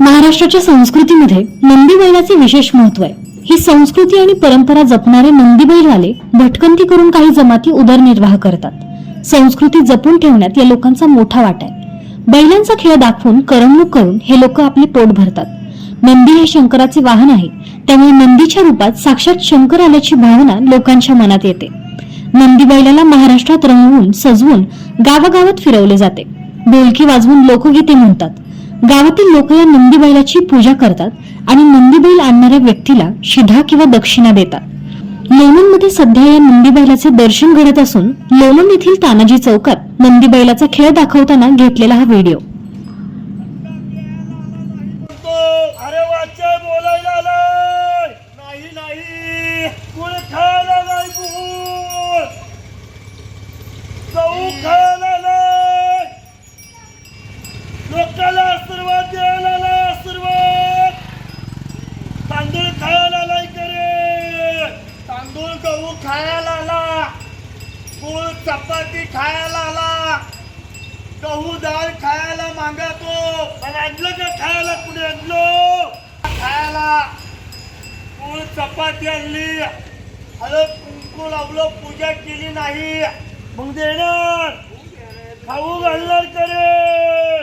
महाराष्ट्राच्या संस्कृतीमध्ये नंदी बैलाचे विशेष महत्त्व आहे. ही संस्कृती आणि परंपरा जपणारे नंदी बैलवाले भटकंती करून काही जमाती उदरनिर्वाह करतात. संस्कृती जपून ठेवण्यात या लोकांचा मोठा वाटा आहे. बैलांचा खेळ दाखवून करमणूक करून हे लोक आपले पोट भरतात. नंदी हे शंकराचे वाहन आहे. त्यामुळे नंदीच्या रूपात साक्षात शंकर आल्याची भावना लोकांच्या मनात येते. नंदी बैलाला महाराष्ट्रात रंगवून सजवून गावागावात फिरवले जाते. बोलकी वाजवून लोकगीते म्हणतात. गावातील लोक या नंदी बैलाची पूजा करतात आणि नंदी बैल आणणाऱ्या व्यक्तीला शिधा किंवा दक्षिणा देतात. लोणंदमध्ये सध्या या नंदी बैलाचे दर्शन घडत असून लोणंद येथील तानाजी चौकात नंदी बैलाचा खेळ दाखवताना घेतलेला हा व्हिडिओ. खायला आला. गुळ चपाती खायला आला. गहू डाळ खायला मागतो. पण आणलं का खायला? कुणी आणलो? खायला. गुळ चपाती आणली. हळद कुंकू लावलं. पूजा केली नाही. मग देणार. खाऊ घालणार करे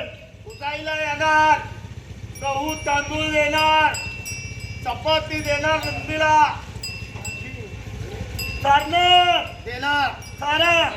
उजायला येणार. गहू तांदूळ देणार. चपाती देणार नंदीला ਕਰਨ। ਦੇਣਾ। ਸਾਰਾ।